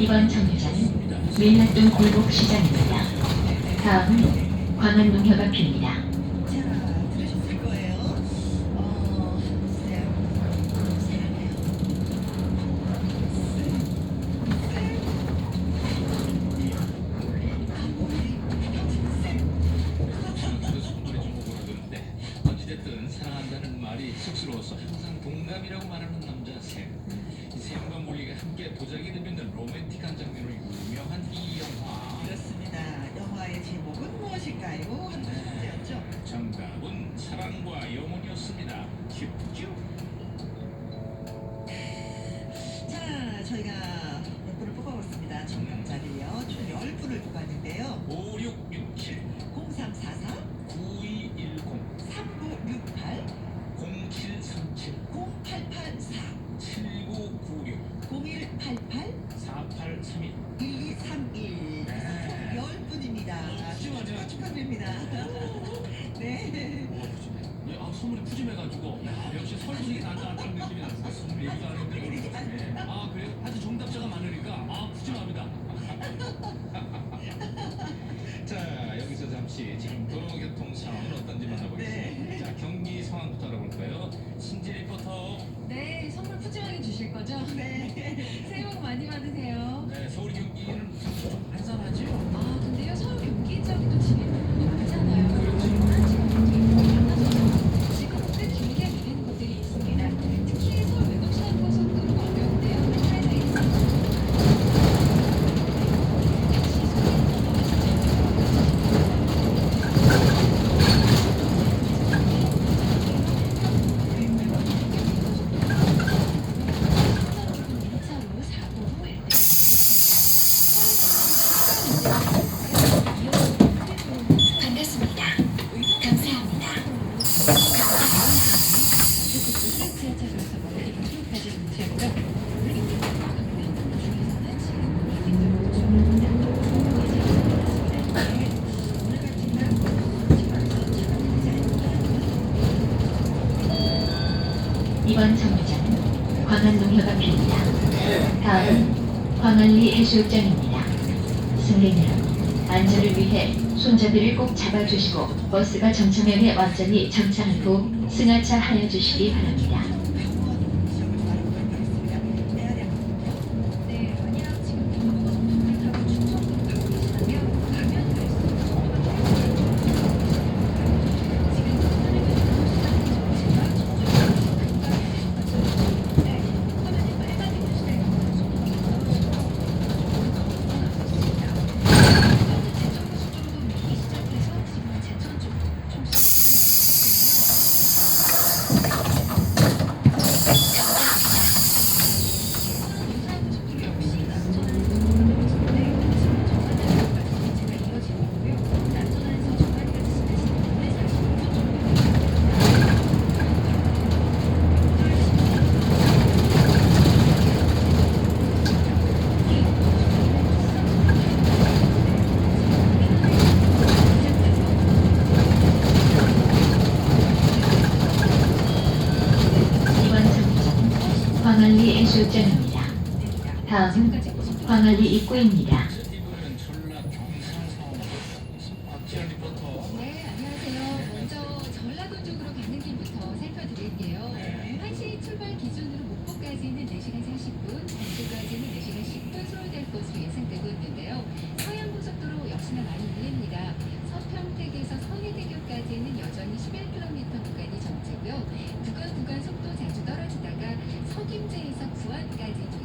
이번 정류장은 밀락동 골목시장입니다. 다음은 광안동 협앞입니다. 청명자들요. 총 10분을 뽑았는데요. 5667 0344 9210 3968 0737 0884 7996 0188 4831 1231 네. 10분입니다. 축하, 축하드립니다. 어, 네. 아, 선물이 푸짐해가지고. 야, 역시 설문이 난다는 느낌이 났어요. 선물이 난다 하는 게. 아 그래요? 아주 정답자 수정합니다. 1번 정류장 광안농협앞입니다. 다음은 광안리 해수욕장입니다. 승객님, 안전을 위해 손잡이를 꼭 잡아주시고 버스가 정차면에 완전히 정차한 후 승하차 하여 주시기 바랍니다. 광안리 해수욕장입니다. 다음은 광안리 입구입니다. 속임제에서 구원까지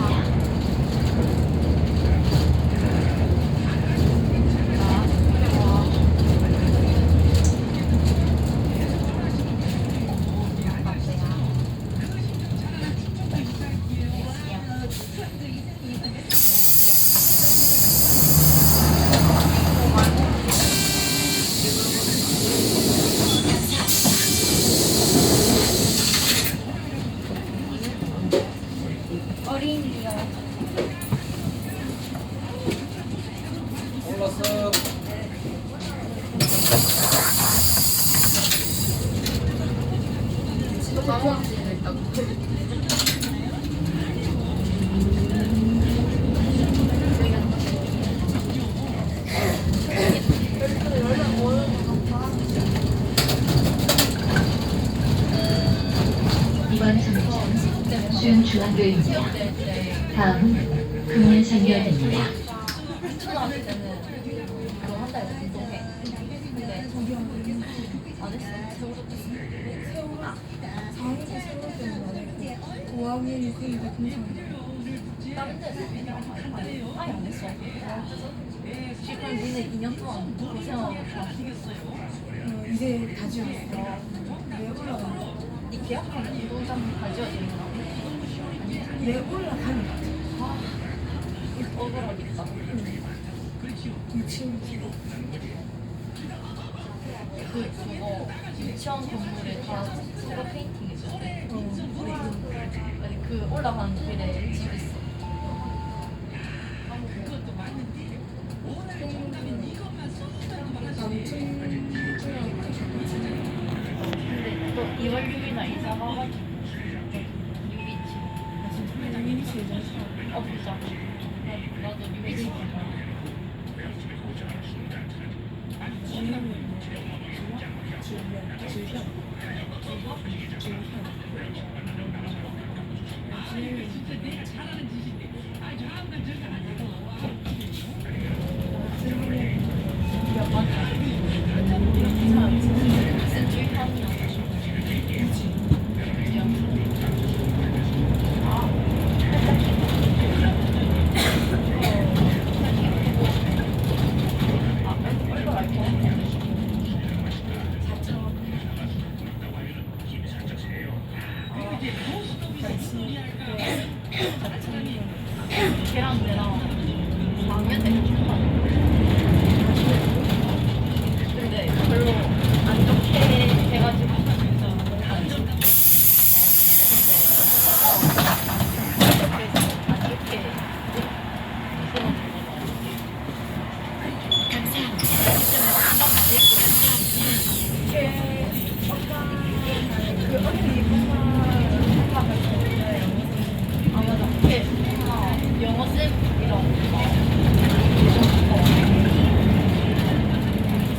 수 이번 정류장은. 다음은 때는 그거 한다 해서 운동해. 근데 안 했어. 세월호 아, 상위가 세울 때는 5학년이 근데 괜찮아. 다른 데서 그냥 아예 안 했어. 그럼 니네 2년 동안 고생하고 다 어, 이제 다 지웠어. 왜 올라가는 이 계약하는 운동장 가져야 되나? 왜 올라가는 거지? 억울하겠다. 유치원 기록. 그 그거 유치원 건물에 다 새로 페인팅 해줬대. 아니 그 올라가는 길에 집 있어. 근데 또 2월 6일날 이사 가가지고 유비치. 유치원 어 진짜. 나- 나도 유비치 가봐. 야 맞아. 이렇게 사람 진짜 센 주의판이야. 아, 얼굴 알고. 걔랑 내랑 4학년 때 같이 했거든. 근데 별로 안 좋게 해가지고 안 좋게 어, 근데 안 좋게 그 언니 엄마 아 맞아 걔 어, 영어 쌤이랑 막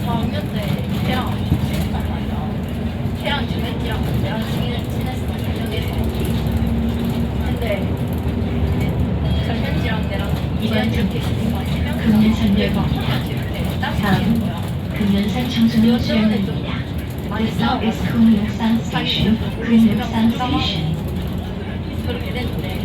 4학년 때 걔랑 친했단 말이야 근데 내랑 이번 이렇게 금연상여입니다. 다음은 금연산 청소년 now is 금연산 station. 금연산 station. 그렇게 됐는데